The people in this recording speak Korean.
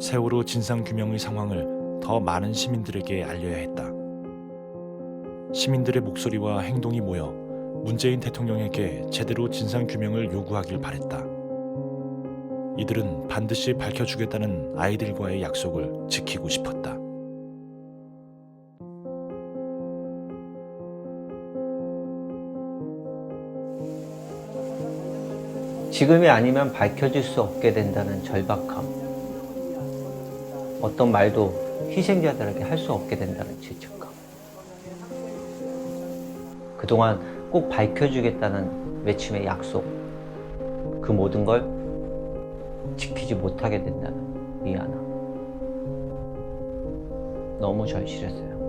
세월호 진상규명의 상황을 더 많은 시민들에게 알려야 했다. 시민들의 목소리와 행동이 모여 문재인 대통령에게 제대로 진상규명을 요구하길 바랬다. 이들은 반드시 밝혀주겠다는 아이들과의 약속을 지키고 싶었다. 지금이 아니면 밝혀질 수 없게 된다는 절박함. 어떤 말도 희생자들에게 할 수 없게 된다는 죄책감. 그동안 꼭 밝혀주겠다는 외침의 약속. 그 모든 걸 지키지 못하게 된다는 미안함. 너무 절실했어요.